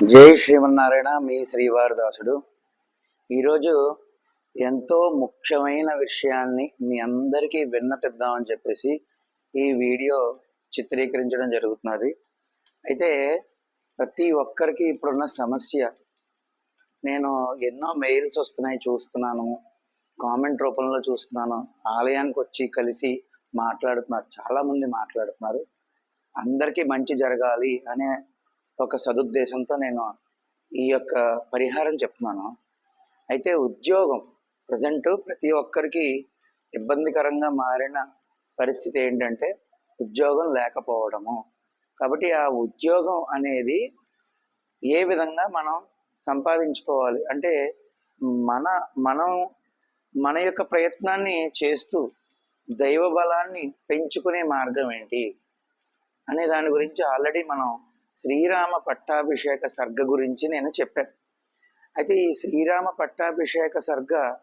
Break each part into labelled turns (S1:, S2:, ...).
S1: జై శ్రీమన్నారాయణ మీ శ్రీవారదాసుడు. ఈరోజు ఎంతో ముఖ్యమైన విషయాన్ని మీ అందరికీ విన్నపిద్దామని చెప్పేసి ఈ వీడియో చిత్రీకరించడం జరుగుతున్నది. అయితే ప్రతి ఒక్కరికి ఇప్పుడున్న సమస్య నేను ఎన్నో మెయిల్స్ వస్తున్నాయి చూస్తున్నాను కామెంట్ రూపంలో చూస్తున్నాను ఆలయానికి వచ్చి కలిసి మాట్లాడుతున్నారు చాలామంది మాట్లాడుతున్నారు. అందరికీ మంచి జరగాలి అనే ఒక సదుద్దేశంతో నేను ఈ యొక్క పరిహారం చెప్తున్నాను. అయితే ఉద్యోగం ప్రజెంట్ ప్రతి ఒక్కరికి ఇబ్బందికరంగా మారిన పరిస్థితి ఏంటంటే ఉద్యోగం లేకపోవడము. కాబట్టి ఆ ఉద్యోగం అనేది ఏ విధంగా మనం సంపాదించుకోవాలి? అంటే మన మనం మన యొక్క ప్రయత్నాన్ని చేస్తూ దైవ బలాన్ని పెంచుకునే మార్గం ఏంటి? అనే దాని గురించి ఆల్రెడీ మనం శ్రీరామ పట్టాభిషేక సర్గ గురించి నేను చెప్పాను. అయితే ఈ శ్రీరామ పట్టాభిషేక సర్గ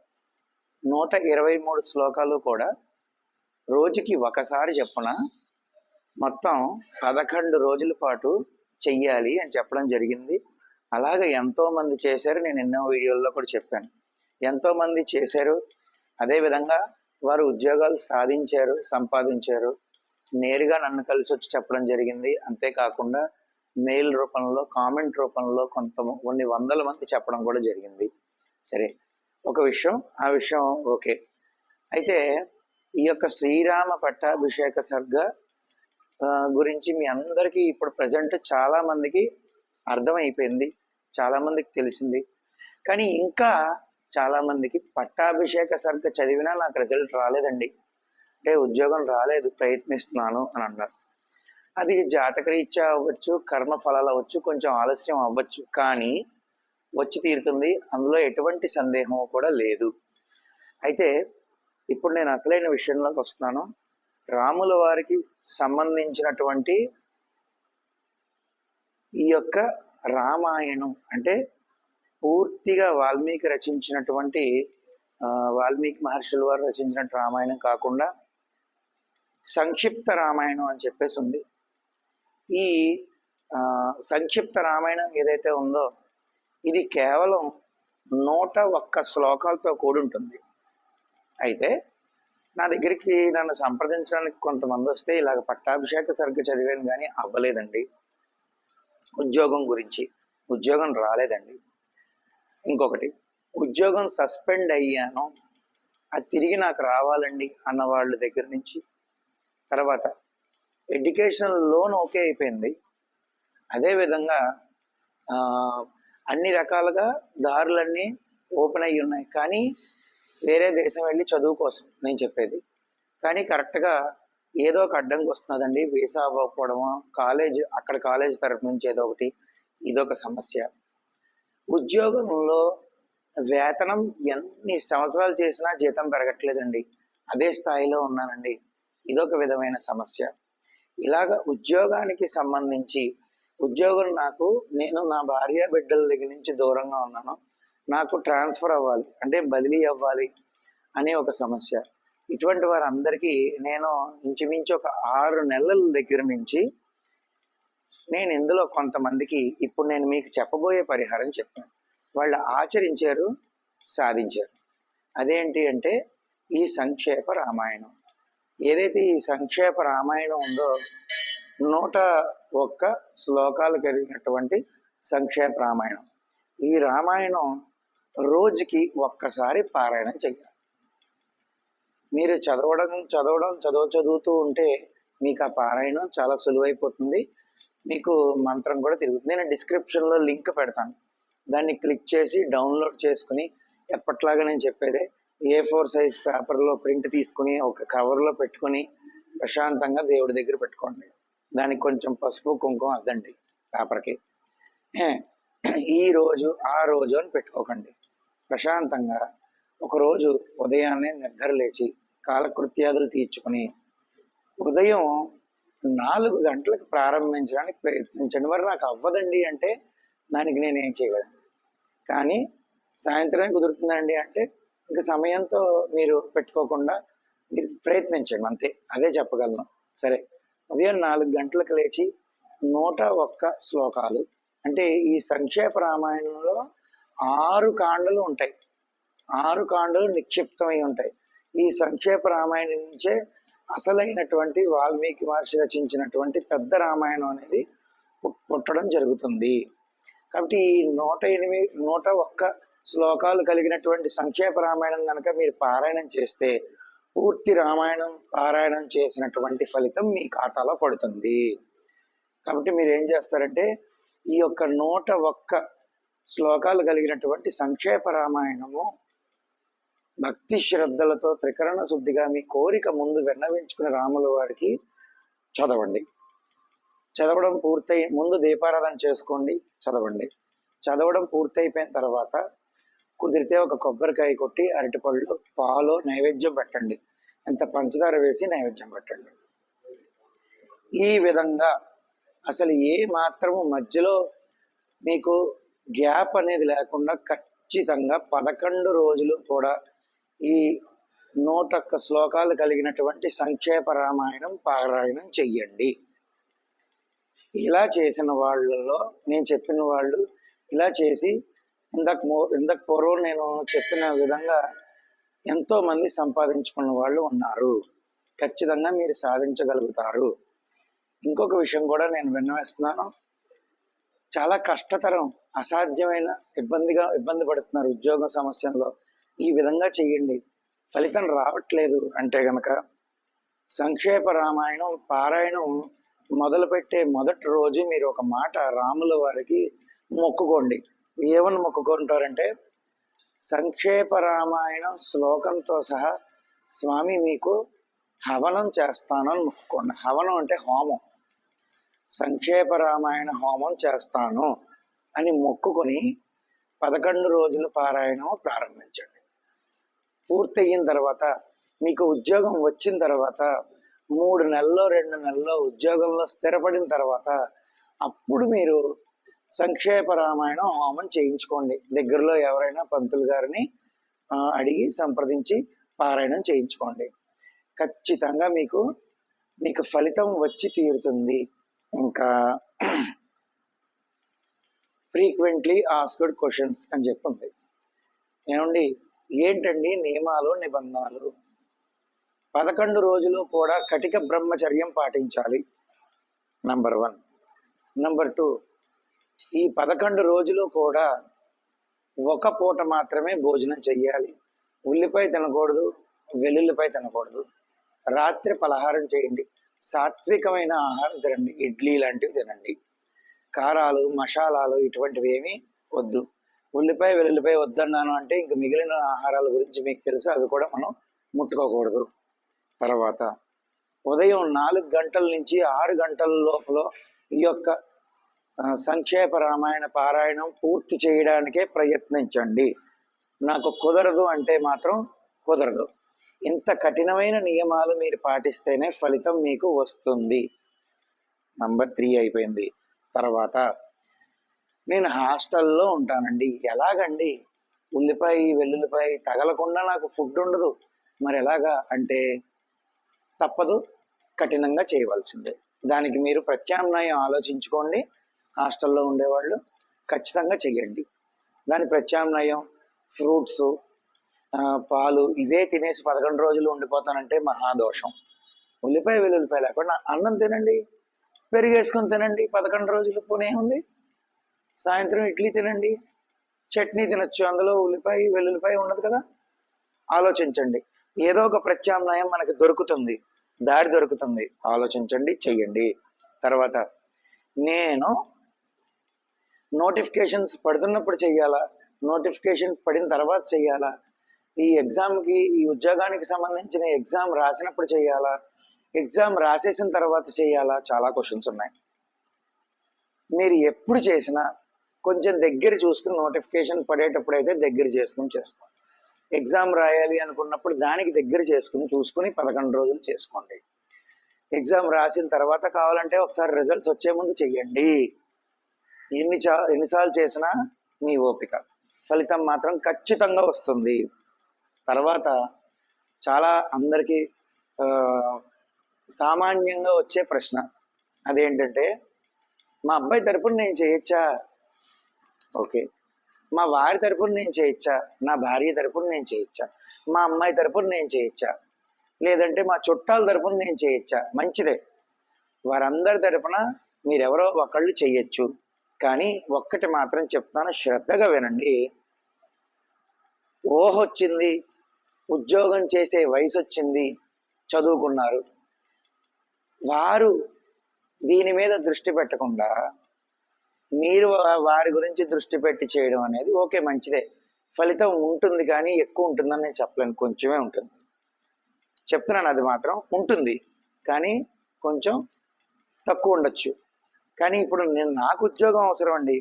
S1: నూట ఇరవై మూడు శ్లోకాలు కూడా రోజుకి ఒకసారి చెప్పున మొత్తం పదకొండు రోజుల పాటు చెయ్యాలి అని చెప్పడం జరిగింది. అలాగే ఎంతోమంది చేశారు. నేను ఎన్నో వీడియోల్లో కూడా చెప్పాను. ఎంతోమంది చేశారు. అదేవిధంగా వారు ఉద్యోగాలు సాధించారు సంపాదించారు. నేరుగా నన్ను కలిసి వచ్చి చెప్పడం జరిగింది. అంతేకాకుండా మెయిల్ రూపంలో కామెంట్ రూపంలో కొంత కొన్ని వందల మంది చెప్పడం కూడా జరిగింది. సరే ఒక విషయం ఆ విషయం ఓకే. అయితే ఈ యొక్క శ్రీరామ పట్టాభిషేక సర్గ గురించి మీ అందరికీ ఇప్పుడు ప్రజెంట్ చాలామందికి అర్థమైపోయింది చాలామందికి తెలిసింది. కానీ ఇంకా చాలామందికి పట్టాభిషేక సర్గ చదివినా నాకు రిజల్ట్ రాలేదండి. అంటే ఉద్యోగం రాలేదు ప్రయత్నిస్తున్నాను అని అన్నారు. అది జాతకరీత్యా అవ్వచ్చు కర్మ ఫలాలు అవ్వచ్చు కొంచెం ఆలస్యం అవ్వచ్చు కానీ వచ్చి తీరుతుంది. అందులో ఎటువంటి సందేహం కూడా లేదు. అయితే ఇప్పుడు నేను అసలైన విషయంలోకి వస్తున్నాను. రాముల వారికి సంబంధించినటువంటి ఈ యొక్క రామాయణం అంటే పూర్తిగా వాల్మీకి రచించినటువంటి వాల్మీకి మహర్షుల వారు రచించిన రామాయణం కాకుండా సంక్షిప్త రామాయణం అని చెప్పేసి ఉంది. ఈ సంక్షిప్త రామాయణం ఏదైతే ఉందో ఇది కేవలం నూట ఒక్క శ్లోకాలతో కూడి ఉంటుంది అయితే నా దగ్గరికి నన్ను సంప్రదించడానికి కొంతమంది వస్తే ఇలాగ పట్టాభిషేక సరిగ్గా చదివాను కానీ అవ్వలేదండి. ఉద్యోగం గురించి ఉద్యోగం రాలేదండి. ఇంకొకటి ఉద్యోగం సస్పెండ్ అయ్యాను అది తిరిగి నాకు రావాలండి అన్న వాళ్ళ దగ్గర నుంచి. తర్వాత ఎడ్యుకేషనల్ లోన్ ఓకే అయిపోయింది. అదేవిధంగా అన్ని రకాలుగా దారులన్నీ ఓపెన్ అయ్యి ఉన్నాయి. కానీ వేరే దేశం వెళ్ళి చదువు కోసం నేను చెప్పేది. కానీ కరెక్ట్గా ఏదో ఒక అడ్డంకి వస్తున్నదండి. వీసా అవ్వకపోవడము కాలేజ్ అక్కడ కాలేజ్ తరపు నుంచి ఏదో ఒకటి ఇదొక సమస్య. ఉద్యోగంలో వేతనం ఎన్ని సంవత్సరాలు చేసినా జీతం పెరగట్లేదండి. అదే స్థాయిలో ఉన్నానండి. ఇదొక విధమైన సమస్య. ఇలాగ ఉద్యోగానికి సంబంధించి ఉద్యోగం నాకు నేను నా భార్య బిడ్డల దగ్గర నుంచి దూరంగా ఉన్నాను. నాకు ట్రాన్స్ఫర్ అవ్వాలి అంటే బదిలీ అవ్వాలి అనే ఒక సమస్య. ఇటువంటి వారందరికీ నేను ఇంచుమించు ఒక ఆరు నెలల దగ్గర నుంచి నేను ఇందులో కొంతమందికి ఇప్పుడు నేను మీకు చెప్పబోయే పరిహారం చెప్పాను వాళ్ళు ఆచరించారు సాధించారు. అదేంటి అంటే ఈ సంక్షేప రామాయణం. ఏదైతే ఈ సంక్షేప రామాయణం ఉందో నూట ఒక్క శ్లోకాలు కలిగినటువంటి సంక్షేప రామాయణం. ఈ రామాయణం రోజుకి ఒక్కసారి పారాయణం చెయ్యాలి. మీరు చదవడం చదవడం చదువు చదువుతూ ఉంటే మీకు ఆ పారాయణం చాలా సులువైపోతుంది. మీకు మంత్రం కూడా తిరుగుతుంది. నేను డిస్క్రిప్షన్లో లింక్ పెడతాను. దాన్ని క్లిక్ చేసి డౌన్లోడ్ చేసుకుని ఎప్పట్లాగా నేను చెప్పేదే ఏ ఫోర్ సైజ్ పేపర్లో ప్రింట్ తీసుకుని ఒక కవర్లో పెట్టుకుని ప్రశాంతంగా దేవుడి దగ్గర పెట్టుకోండి. దానికి కొంచెం పసుపు కుంకుమ అద్దండి పేపర్కి ఈ రోజు ఆ రోజు అని పెట్టుకోకండి. ప్రశాంతంగా ఒకరోజు ఉదయాన్నే నిద్ర లేచి కాలకృత్యాదులు తీర్చుకుని ఉదయం నాలుగు గంటలకు ప్రారంభించడానికి ప్రయత్నించండి. మరి నాకు అవ్వదండి అంటే దానికి నేను ఏం చేయగలను కానీ సాయంత్రం కుదురుతుందండి అంటే ఇంకా సమయంతో మీరు పెట్టుకోకుండా మీరు ప్రయత్నించండి అంతే. అదే చెప్పగలను. సరే. ఉదయం నాలుగు గంటలకు లేచి నూట ఒక్క శ్లోకాలు. అంటే ఈ సంక్షేప రామాయణంలో ఆరు కాండలు ఉంటాయి. ఆరు కాండలు నిక్షిప్తమై ఉంటాయి. ఈ సంక్షేప రామాయణం నుంచే అసలైనటువంటి వాల్మీకి మహర్షి రచించినటువంటి పెద్ద రామాయణం అనేది పుట్టడం జరుగుతుంది. కాబట్టి ఈ నూట ఎనిమిది నూట ఒక్క శ్లోకాలు కలిగినటువంటి సంక్షేప రామాయణం కనుక మీరు పారాయణం చేస్తే పూర్తి రామాయణం పారాయణం చేసినటువంటి ఫలితం మీ ఖాతాలో పడుతుంది. కాబట్టి మీరు ఏం చేస్తారంటే ఈ యొక్క నూట ఒక్క శ్లోకాలు కలిగినటువంటి సంక్షేప రామాయణము భక్తి శ్రద్ధలతో త్రికరణ శుద్ధిగా మీ కోరిక ముందు విన్నవించుకుని రాముల వారికి చదవండి. చదవడం పూర్తయి ముందు దీపారాధన చేసుకోండి చదవండి. చదవడం పూర్తయిపోయిన తర్వాత కుదిరితే ఒక కొబ్బరికాయ కొట్టి అరటిపళ్ళు పాలు నైవేద్యం పెట్టండి. ఎంత పంచదార వేసి నైవేద్యం పెట్టండి. ఈ విధంగా అసలు ఏ మాత్రము మధ్యలో మీకు గ్యాప్ అనేది లేకుండా ఖచ్చితంగా పదకొండు రోజులు కూడా ఈ నూటొక్క శ్లోకాలు కలిగినటువంటి సంక్షేప రామాయణం పారాయణం చెయ్యండి. ఇలా చేసిన వాళ్ళలో నేను చెప్పిన వాళ్ళు ఇలా చేసి ఇందాక ఇందాక పూర్వం నేను చెప్పిన విధంగా ఎంతో మంది సంపాదించుకున్న వాళ్ళు ఉన్నారు. ఖచ్చితంగా మీరు సాధించగలుగుతారు. ఇంకొక విషయం కూడా నేను విన్నవేస్తున్నాను. చాలా కష్టతరం అసాధ్యమైన ఇబ్బందిగా ఇబ్బంది పడుతున్నారు ఉద్యోగ సమస్యల్లో. ఈ విధంగా చెయ్యండి ఫలితం రావట్లేదు అంటే గనక సంక్షేప రామాయణం పారాయణం మొదలుపెట్టే మొదటి రోజు మీరు ఒక మాట రాముల వారికి మొక్కుకోండి. ఏమని మొక్కుకుంటారంటే సంక్షేప రామాయణం శ్లోకంతో సహా స్వామి మీకు హవనం చేస్తానని మొక్కుకోండి. హవనం అంటే హోమం. సంక్షేప రామాయణ హోమం చేస్తాను అని మొక్కుకొని పదకొండు రోజులు పారాయణం ప్రారంభించండి. పూర్తయిన తర్వాత మీకు ఉద్యోగం వచ్చిన తర్వాత మూడు నెలల్లో రెండు నెలల్లో ఉద్యోగంలో స్థిరపడిన తర్వాత అప్పుడు మీరు సంక్షేప రామాయణం హోమం చేయించుకోండి. దగ్గరలో ఎవరైనా పంతులు గారిని అడిగి సంప్రదించి పారాయణం చేయించుకోండి. ఖచ్చితంగా మీకు మీకు ఫలితం వచ్చి తీరుతుంది. ఇంకా ఫ్రీక్వెంట్లీ ఆస్క్డ్ క్వశ్చన్స్ అని చెప్పింది ఏమండి? ఏంటండి నియమాలు నిబంధనలు? పదకొండు రోజులు కూడా కటిక బ్రహ్మచర్యం పాటించాలి. నంబర్ వన్ నంబర్ టూ ఈ పదకొండు రోజులు కూడా ఒక పూట మాత్రమే భోజనం చెయ్యాలి. ఉల్లిపాయ తినకూడదు వెల్లుల్లిపాయ తినకూడదు. రాత్రి పలహారం చేయండి. సాత్వికమైన ఆహారం తినండి. ఇడ్లీ లాంటివి తినండి. కారాలు మసాలాలు ఇటువంటివి ఏమీ వద్దు. ఉల్లిపాయ వెల్లుల్లిపాయ వద్దన్నాను అంటే ఇంక మిగిలిన ఆహారాల గురించి మీకు తెలుసు. అవి కూడా మనం ముట్టుకోకూడదు. తర్వాత ఉదయం నాలుగు గంటల నుంచి ఆరు గంటల లోపల ఈ యొక్క సంక్షేప రామాయణ పారాయణం పూర్తి చేయడానికే ప్రయత్నించండి. నాకు కుదరదు అంటే మాత్రం కుదరదు. ఇంత కఠినమైన నియమాలు మీరు పాటిస్తేనే ఫలితం మీకు వస్తుంది. నంబర్ త్రీ అయిపోయింది. తర్వాత నేను హాస్టల్లో ఉంటానండి. ఎలాగండి? ఉల్లిపాయ వెల్లుల్లిపాయ తగలకుండా నాకు ఫుడ్ ఉండదు. మరి ఎలాగా? అంటే తప్పదు. కఠినంగా చేయవలసిందే. దానికి మీరు ప్రత్యామ్నాయం ఆలోచించుకోండి. హాస్టల్లో ఉండేవాళ్ళు ఖచ్చితంగా చెయ్యండి. దాని ప్రత్యామ్నాయం ఫ్రూట్స్ పాలు ఇవే తినేసి పదకొండు రోజులు ఉండిపోతానంటే మహాదోషం. ఉల్లిపాయ వెల్లుల్లిపాయ లేకుండా అన్నం తినండి పెరిగేసుకొని తినండి పదకొండు రోజులు పోనీ ఉంది సాయంత్రం ఇడ్లీ తినండి చట్నీ తినొచ్చు అందులో ఉల్లిపాయ వెల్లుల్లిపాయ ఉండదు కదా? ఆలోచించండి. ఏదో ఒక ప్రత్యామ్నాయం మనకి దొరుకుతుంది దారి దొరుకుతుంది. ఆలోచించండి చెయ్యండి. తర్వాత నేను నోటిఫికేషన్స్ పడుతున్నప్పుడు చెయ్యాలా? నోటిఫికేషన్ పడిన తర్వాత చెయ్యాలా? ఈ ఎగ్జామ్కి ఈ ఉద్యోగానికి సంబంధించిన ఎగ్జామ్ రాసినప్పుడు చేయాలా ఎగ్జామ్ రాసేసిన తర్వాత చేయాలా చాలా క్వశ్చన్స్ ఉన్నాయి. మీరు ఎప్పుడు చేసినా కొంచెం దగ్గర చూసుకుని నోటిఫికేషన్ పడేటప్పుడు అయితే దగ్గర చేసుకుని చేసుకోండి. ఎగ్జామ్ రాయాలి అనుకున్నప్పుడు దానికి దగ్గర చేసుకుని చూసుకుని పదకొండు రోజులు చేసుకోండి. ఎగ్జామ్ రాసిన తర్వాత కావాలంటే ఒకసారి రిజల్ట్స్ వచ్చే ముందు చెయ్యండి. ఎన్ని చా ఎన్నిసార్లు చేసినా మీ ఓపిక. ఫలితం మాత్రం ఖచ్చితంగా వస్తుంది. తర్వాత చాలా అందరికీ సామాన్యంగా వచ్చే ప్రశ్న అదేంటంటే మా అబ్బాయి తరపున నేను చేయొచ్చా? ఓకే. మా వారి తరపున నేను చేయొచ్చా? నా భార్య తరపున నేను చేయొచ్చా? మా అమ్మాయి తరపున నేను చేయొచ్చా? లేదంటే మా చుట్టాల తరపున నేను చేయొచ్చా? మంచిదే. వారందరి తరపున మీరెవరో ఒకళ్ళు చేయొచ్చు. కానీ ఒక్కటి మాత్రం చెప్తాను శ్రద్ధగా వినండి. ఓహొచ్చింది ఉద్యోగం చేసే వయసు వచ్చింది చదువుకున్నారు. వారు దీని మీద దృష్టి పెట్టకుండా మీరు వారి గురించి దృష్టి పెట్టి చేయడం అనేది ఓకే మంచిదే. ఫలితం ఉంటుంది కానీ ఎక్కువ ఉంటుందని నేను చెప్పలేను కొంచెమే ఉంటుంది. చెప్తున్నాను అది మాత్రం ఉంటుంది. కానీ కొంచెం తక్కువ ఉండొచ్చు. కానీ ఇప్పుడు నేను నాకు ఉద్యోగం అవసరం అండి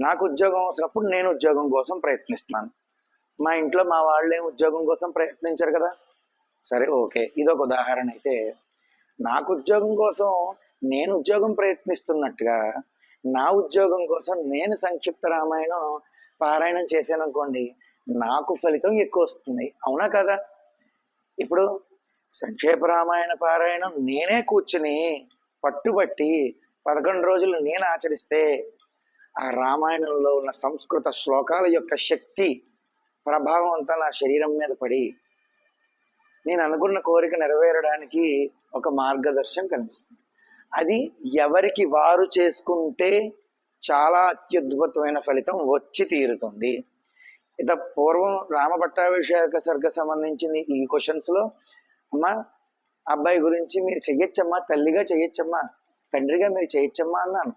S1: నాకు ఉద్యోగం అవసరప్పుడు నేను ఉద్యోగం కోసం ప్రయత్నిస్తున్నాను. మా ఇంట్లో మా వాళ్ళు ఉద్యోగం కోసం ప్రయత్నించారు కదా. సరే ఓకే. ఇదొక ఉదాహరణ అయితే నాకు ఉద్యోగం కోసం నేను ఉద్యోగం ప్రయత్నిస్తున్నట్టుగా నా ఉద్యోగం కోసం నేను సంక్షిప్త రామాయణం పారాయణం చేశాను అనుకోండి నాకు ఫలితం ఎక్కువ వస్తుంది. అవునా కదా? ఇప్పుడు సంక్షేప రామాయణ పారాయణం నేనే కూర్చుని పట్టుబట్టి పదకొండు రోజులు నేను ఆచరిస్తే ఆ రామాయణంలో ఉన్న సంస్కృత శ్లోకాల యొక్క శక్తి ప్రభావం అంతా నా శరీరం మీద పడి నేను అనుకున్న కోరిక నెరవేరడానికి ఒక మార్గదర్శనం కనిపిస్తుంది. అది ఎవరికి వారు చేసుకుంటే చాలా అత్యద్భుతమైన ఫలితం వచ్చి తీరుతుంది. ఇత పూర్వం రామభట్టాభిషేక సర్గ సంబంధించింది ఈ క్వశ్చన్స్లో అమ్మా అబ్బాయి గురించి మీరు చెయ్యొచ్చమ్మా తల్లిగా చెయ్యొచ్చమ్మా తండ్రిగా మీరు చేయొచ్చమ్మా అన్నాను.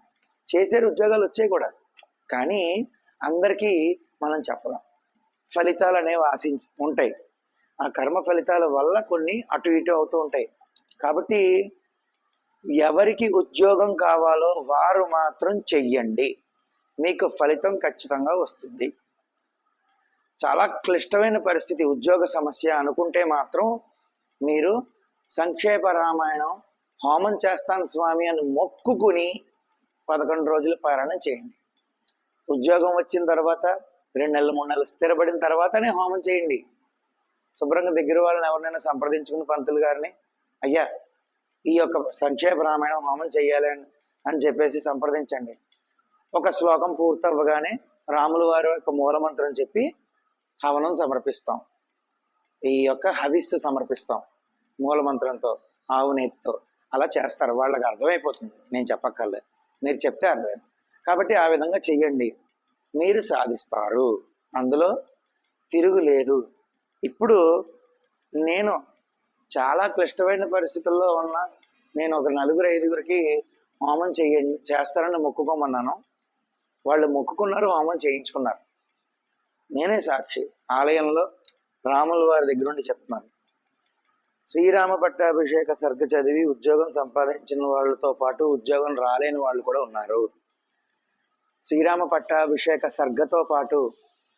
S1: చేసే ఉద్యోగాలు వచ్చాయి కూడా. కానీ అందరికీ మనం చెప్పలేం. ఫలితాలు అనేవి ఆశించి ఉంటాయి. ఆ కర్మ ఫలితాల వల్ల కొన్ని అటు ఇటు అవుతూ ఉంటాయి. కాబట్టి ఎవరికి ఉద్యోగం కావాలో వారు మాత్రం చెయ్యండి. మీకు ఫలితం ఖచ్చితంగా వస్తుంది. చాలా క్లిష్టమైన పరిస్థితి ఉద్యోగ సమస్య అనుకుంటే మాత్రం మీరు సంక్షేప రామాయణం హోమం చేస్తాను స్వామి అని మొక్కుకుని పదకొండు రోజులు పారాయణం చేయండి. ఉద్యోగం వచ్చిన తర్వాత రెండు నెలలు మూడు నెలలు స్థిరపడిన తర్వాతనే హోమం చేయండి. శుభ్రంగా దగ్గర వాళ్ళని ఎవరినైనా సంప్రదించుకుని పంతులు గారిని అయ్యా ఈ యొక్క సంక్షేప రామాయణం హోమం చేయాలి అని చెప్పేసి సంప్రదించండి. ఒక శ్లోకం పూర్తవ్వగానే రాముల వారి యొక్క మూలమంత్రం చెప్పి హవనం సమర్పిస్తాం. ఈ యొక్క హవిస్సు సమర్పిస్తాం మూలమంత్రంతో ఆవునేతితో. అలా చేస్తారు. వాళ్ళకి అర్థమైపోతుంది. నేను చెప్పక్కర్లేదు. మీరు చెప్తే అర్థమైంది కాబట్టి ఆ విధంగా చెయ్యండి. మీరు సాధిస్తారు. అందులో తిరుగులేదు ఇప్పుడు నేను చాలా క్లిష్టమైన పరిస్థితుల్లో ఉన్న నేను ఒక నలుగురు ఐదుగురికి హోమం చేయండి చేస్తారని మొక్కుకోమన్నాను. వాళ్ళు మొక్కుకున్నారు హోమం చేయించుకున్నారు. నేనే సాక్షి. ఆలయంలో రాముల వారి దగ్గర నుండి చెప్తున్నాను. శ్రీరామ పట్టాభిషేక సర్గ చదివి ఉద్యోగం సంపాదించిన వాళ్ళతో పాటు ఉద్యోగం రాలేని వాళ్ళు కూడా ఉన్నారు. శ్రీరామ పట్టాభిషేక సర్గతో పాటు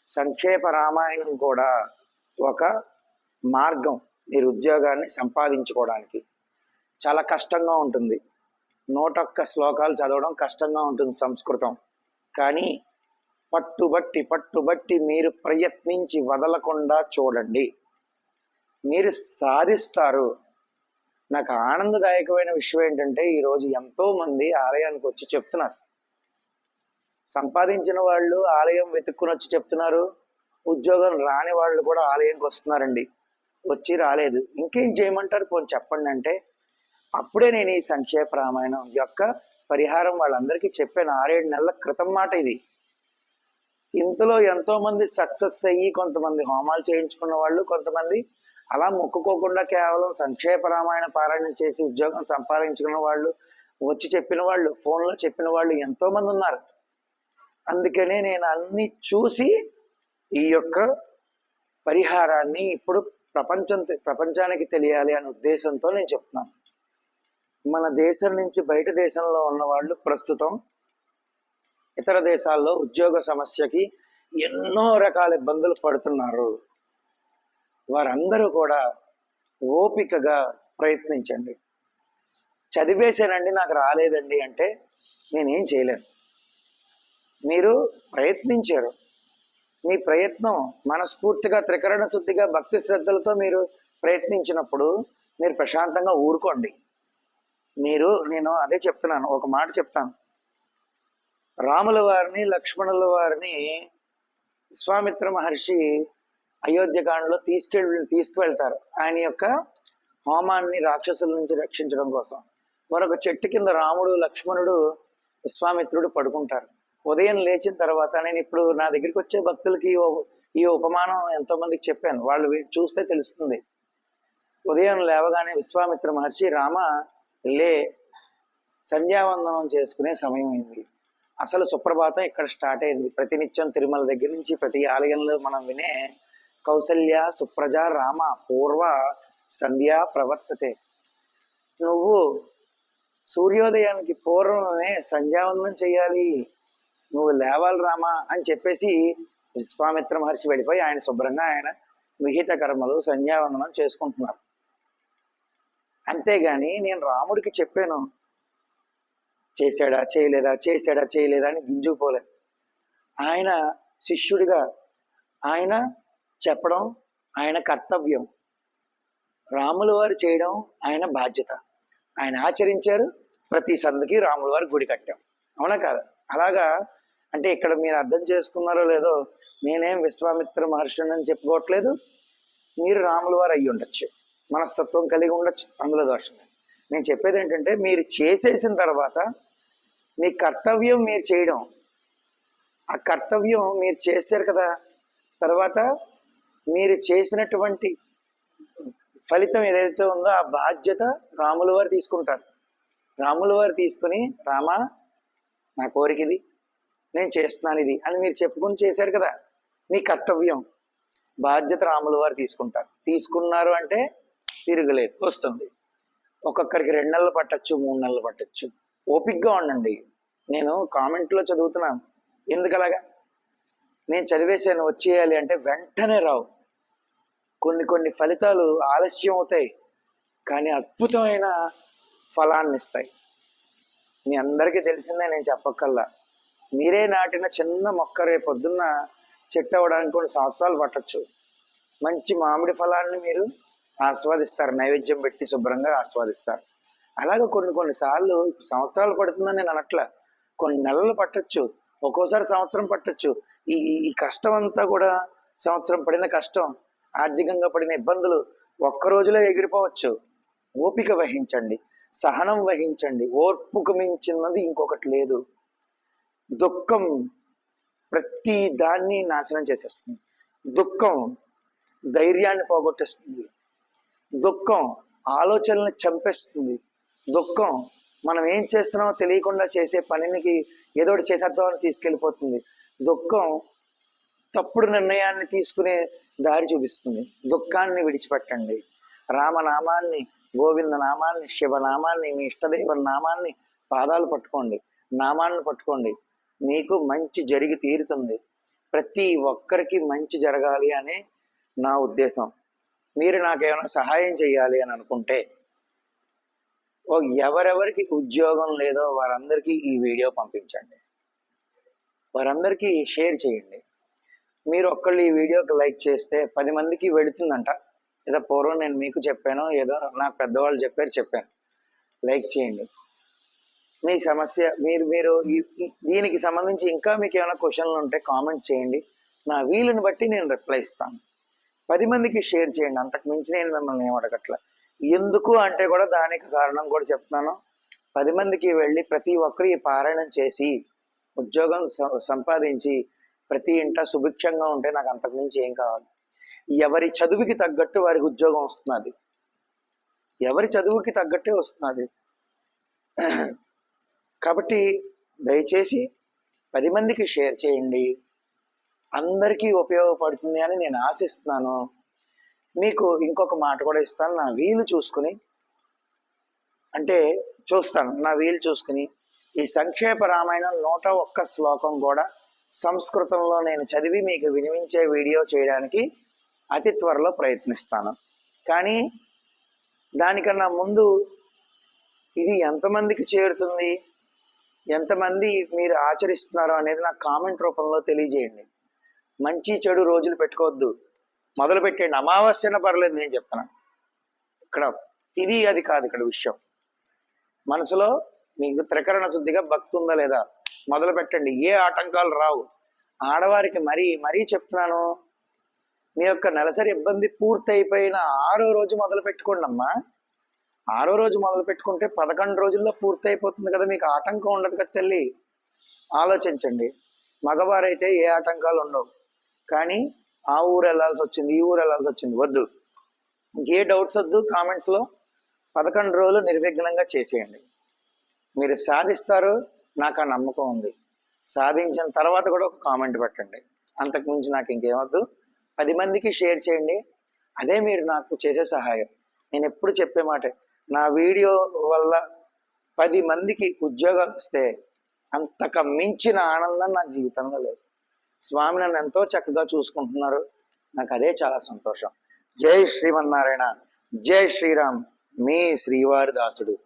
S1: సంక్షేప రామాయణం కూడా ఒక మార్గం మీరు ఉద్యోగాన్ని సంపాదించుకోవడానికి. చాలా కష్టంగా ఉంటుంది. నూటొక్క శ్లోకాలు చదవడం కష్టంగా ఉంటుంది సంస్కృతం. కానీ పట్టుబట్టి పట్టుబట్టి మీరు ప్రయత్నించి వదలకుండా చూడండి. మీరు సాధిస్తారు. నాకు ఆనందదాయకమైన విషయం ఏంటంటే ఈరోజు ఎంతో మంది ఆలయానికి వచ్చి చెప్తున్నారు. సంపాదించిన వాళ్ళు ఆలయం వెతుక్కుని వచ్చి చెప్తున్నారు. ఉద్యోగం రాని వాళ్ళు కూడా ఆలయంకి వస్తున్నారండి. వచ్చి రాలేదు. ఇంకేం చేయమంటారు? కొంచెం చెప్పండి అంటే అప్పుడే నేను ఈ సంక్షేప రామాయణం యొక్క పరిహారం వాళ్ళందరికీ చెప్పాను. ఆరేడు నెలల క్రితం మాట ఇది. ఇంతలో ఎంతో మంది సక్సెస్ అయ్యి కొంతమంది హోమాలు చేయించుకున్న వాళ్ళు కొంతమంది అలా మొక్కుకోకుండా కేవలం సంక్షేప రామాయణ పారాయణం చేసి ఉద్యోగం సంపాదించుకున్న వాళ్ళు వచ్చి చెప్పిన వాళ్ళు ఫోన్లో చెప్పిన వాళ్ళు ఎంతోమంది ఉన్నారు. అందుకనే నేను అన్ని చూసి ఈ యొక్క పరిహారాన్ని ఇప్పుడు ప్రపంచం ప్రపంచానికి తెలియాలి అనే ఉద్దేశంతో నేను చెప్తున్నాను. మన దేశం నుంచి బయట దేశంలో ఉన్న వాళ్ళు ప్రస్తుతం ఇతర దేశాల్లో ఉద్యోగ సమస్యకి ఎన్నో రకాల ఇబ్బందులు పడుతున్నారు. వారందరూ కూడా ఓపికగా ప్రయత్నించండి. చదివేశానండి నాకు రాలేదండి అంటే నేనేం చేయలేను. మీరు ప్రయత్నించారు. మీ ప్రయత్నం మనస్ఫూర్తిగా త్రికరణ శుద్ధిగా భక్తి శ్రద్ధలతో మీరు ప్రయత్నించినప్పుడు మీరు ప్రశాంతంగా ఊరుకోండి. మీరు నేను అదే చెప్తున్నాను ఒక మాట చెప్తాను. రాముల వారిని లక్ష్మణుల వారిని విశ్వామిత్ర మహర్షి అయోధ్యకాండలో తీసుకెళ్ళి తీసుకువెళ్తారు. ఆయన యొక్క హోమాన్ని రాక్షసుల నుంచి రక్షించడం కోసం. మరొక చెట్టు కింద రాముడు లక్ష్మణుడు విశ్వామిత్రుడు పడుకుంటారు. ఉదయం లేచిన తర్వాత నేను ఇప్పుడు నా దగ్గరికి వచ్చే భక్తులకి ఈ ఈ ఉపమానం ఎంతోమందికి చెప్పాను. వాళ్ళు చూస్తే తెలుస్తుంది. ఉదయం లేవగానే విశ్వామిత్ర మహర్షి రామ లే సంధ్యావందనం చేసుకునే సమయం అయింది. అసలు సుప్రభాతం ఇక్కడ స్టార్ట్ అయింది. ప్రతినిత్యం తిరుమల దగ్గర నుంచి ప్రతి ఆలయంలో మనం వినే కౌసల్య సుప్రజ రామ పూర్వ సంధ్యా ప్రవర్తతే. నువ్వు సూర్యోదయానికి పూర్వమే సంధ్యావందనం చేయాలి నువ్వు లేవాలి రామా అని చెప్పేసి విశ్వామిత్ర మహర్షి వెళ్ళిపోయి ఆయన శుభ్రంగా ఆయన విహిత కర్మలు సంధ్యావందనం చేసుకుంటున్నారు. అంతేగాని నేను రాముడికి చెప్పాను. చేశాడా చేయలేదా చేశాడా చేయలేదా అని గింజుకుపోలేదు ఆయన శిష్యుడిగా ఆయన చెప్పడం ఆయన కర్తవ్యం. రాములు వారు చేయడం ఆయన బాధ్యత. ఆయన ఆచరించారు. ప్రతి సందుకి రాములు వారి గుడి కట్టాం. అవునా కాదు? అలాగా? అంటే ఇక్కడ మీరు అర్థం చేసుకున్నారో లేదో నేనేం విశ్వామిత్ర మహర్షిని అని చెప్పుకోవట్లేదు. మీరు రాముల వారు అయ్యి ఉండొచ్చు. మనస్తత్వం కలిగి ఉండొచ్చు. అందులో దోషం నేను చెప్పేది ఏంటంటే మీరు చేసేసిన తర్వాత మీ కర్తవ్యం మీరు చేయడం. ఆ కర్తవ్యం మీరు చేశారు కదా? తర్వాత మీరు చేసినటువంటి ఫలితం ఏదైతే ఉందో ఆ బాధ్యత రాముల వారు తీసుకుంటారు. రాముల వారు తీసుకుని రామా నా కోరిక ఇది నేను చేస్తున్నాను ఇది అని మీరు చెప్పుకుని చేశారు కదా మీ కర్తవ్యం. బాధ్యత రాముల వారు తీసుకుంటారు. తీసుకున్నారు అంటే తిరగలేదు వస్తుంది. ఒక్కొక్కరికి రెండు నెలలు పట్టచ్చు మూడు నెలలు పట్టచ్చు. ఓపిక్గా ఉండండి. నేను కామెంట్లో చదువుతున్నాను. ఎందుకు అలాగా నేను చదివేసాను వచ్చేయాలి అంటే వెంటనే రావు. కొన్ని కొన్ని ఫలితాలు ఆలస్యం అవుతాయి కానీ అద్భుతమైన ఫలాన్ని ఇస్తాయి. మీ అందరికీ తెలిసిందే నేను చెప్పక్కల్లా. మీరే నాటిన చిన్న మొక్క రేపు పొద్దున్న చెట్టు అవ్వడానికి కొన్ని సంవత్సరాలు పట్టచ్చు. మంచి మామిడి ఫలాన్ని మీరు ఆస్వాదిస్తారు నైవేద్యం పెట్టి శుభ్రంగా ఆస్వాదిస్తారు. అలాగే కొన్ని కొన్ని సార్లు సంవత్సరాలు పడుతుందని నేను అనట్లా. కొన్ని నెలలు పట్టచ్చు ఒక్కోసారి సంవత్సరం పట్టచ్చు. ఈ- ఈ కష్టం అంతా కూడా సంవత్సరం పడిన కష్టం. ఆర్థికంగా పడిన ఇబ్బందులు ఒక్క రోజులో ఎగిరిపోవచ్చు. ఓపిక వహించండి. సహనం వహించండి. ఓర్పుకు మించినది ఇంకొకటి లేదు. దుఃఖం ప్రతి దాన్ని నాశనం చేసేస్తుంది. దుఃఖం ధైర్యాన్ని పోగొట్టేస్తుంది. దుఃఖం ఆలోచనల్ని చంపేస్తుంది. దుఃఖం మనం ఏం చేస్తున్నామో తెలియకుండా చేసే పనికి ఏదో ఒకటి చేసేద్దామని తీసుకెళ్ళిపోతుంది. దుఃఖం తప్పుడు నిర్ణయాన్ని తీసుకునే దారి చూపిస్తుంది. దుఃఖాన్ని విడిచిపెట్టండి. రామనామాన్ని గోవింద నామాన్ని శివనామాన్ని మీ ఇష్టదేవుల నామాన్ని పాదాలు పట్టుకోండి. నామాన్ని పట్టుకోండి. నీకు మంచి జరిగి తీరుతుంది. ప్రతి ఒక్కరికి మంచి జరగాలి అనే నా ఉద్దేశం. మీరు నాకేమైనా సహాయం చేయాలి అని అనుకుంటే ఓ ఎవరెవరికి ఉద్యోగం లేదో వారందరికీ ఈ వీడియో పంపించండి. వారందరికీ షేర్ చేయండి. మీరు ఒక్కళ్ళు ఈ వీడియోకి లైక్ చేస్తే పది మందికి వెళుతుందంట. ఏదో పూర్వం నేను మీకు చెప్పాను ఏదో నాకు పెద్దవాళ్ళు చెప్పారు చెప్పాను. లైక్ చేయండి. మీ సమస్య మీరు మీరు దీనికి సంబంధించి ఇంకా మీకు ఏమైనా క్వశ్చన్లు ఉంటే కామెంట్ చేయండి. నా వీలుని బట్టి నేను రిప్లై ఇస్తాను. పది మందికి షేర్ చేయండి. అంతకు మించి నేను మిమ్మల్ని ఏం ఎందుకు అంటే కూడా దానికి కారణం కూడా చెప్తున్నాను. పది మందికి వెళ్ళి ప్రతి ఒక్కరు ఈ పారాయణం చేసి ఉద్యోగం సంపాదించి ప్రతి ఇంట సుభిక్షంగా ఉంటే నాకు అంతకుమించి ఏం కావాలి? ఎవరి చదువుకి తగ్గట్టు వారికి ఉద్యోగం వస్తున్నది. ఎవరి చదువుకి తగ్గట్టే వస్తున్నది. కాబట్టి దయచేసి పది మందికి షేర్ చేయండి. అందరికీ ఉపయోగపడుతుంది అని నేను ఆశిస్తున్నాను. మీకు ఇంకొక మాట కూడా ఇస్తాను. నా వీలు చూసుకుని అంటే చూస్తాను నా వీలు చూసుకుని ఈ సంక్షేప రామాయణం నూట ఒక్క శ్లోకం కూడా సంస్కృతంలో నేను చదివి మీకు వినిపించే వీడియో చేయడానికి అతి త్వరలో ప్రయత్నిస్తాను. కానీ దానికన్నా ముందు ఇది ఎంతమందికి చేరుతుంది? ఎంతమంది మీరు ఆచరిస్తున్నారో అనేది నాకు కామెంట్ రూపంలో తెలియజేయండి. మంచి చెడు రోజులు పెట్టుకోవద్దు. మొదలు పెట్టండి అమావాస్యన పర్లేదు నేను చెప్తున్నాను ఇక్కడ ఇది అది కాదు ఇక్కడ విషయం. మనసులో మీకు త్రికరణ శుద్ధిగా భక్తి ఉందా లేదా? మొదలు పెట్టండి ఏ ఆటంకాలు రావు. ఆడవారికి మరీ మరీ చెప్తున్నాను. మీ యొక్క నెలసరి ఇబ్బంది పూర్తి అయిపోయిన ఆరో రోజు మొదలు పెట్టుకోండి అమ్మా. ఆరో రోజు మొదలు పెట్టుకుంటే పదకొండు రోజుల్లో పూర్తి అయిపోతుంది కదా మీకు ఆటంకం ఉండదు కదా తల్లి. ఆలోచించండి. మగవారైతే ఏ ఆటంకాలు ఉండవు. కానీ ఆ ఊరు వెళ్ళాల్సి వచ్చింది ఈ ఊరు వెళ్ళాల్సి వచ్చింది. వద్దు. ఏ డౌట్స్ వద్దు కామెంట్స్లో పదకొండు రోజులు నిర్విఘ్నంగా చేసేయండి. మీరు సాధిస్తారు నాకు ఆ నమ్మకం ఉంది. సాధించిన తర్వాత కూడా ఒక కామెంట్ పెట్టండి. అంతకు మించి నాకు ఇంకేమొద్దు. పది మందికి షేర్ చేయండి. అదే మీరు నాకు చేసే సహాయం. నేను ఎప్పుడు చెప్పే మాట. నా వీడియో వల్ల పది మందికి ఉద్యోగాలు వస్తే అంతకు మించిన ఆనందం నా జీవితంలో లేదు. స్వామి నన్ను ఎంతో చక్కగా చూసుకుంటున్నారు. నాకు అదే చాలా సంతోషం. జై శ్రీమన్నారాయణ. జై శ్రీరామ్. మీ శ్రీవారి దాసుడు.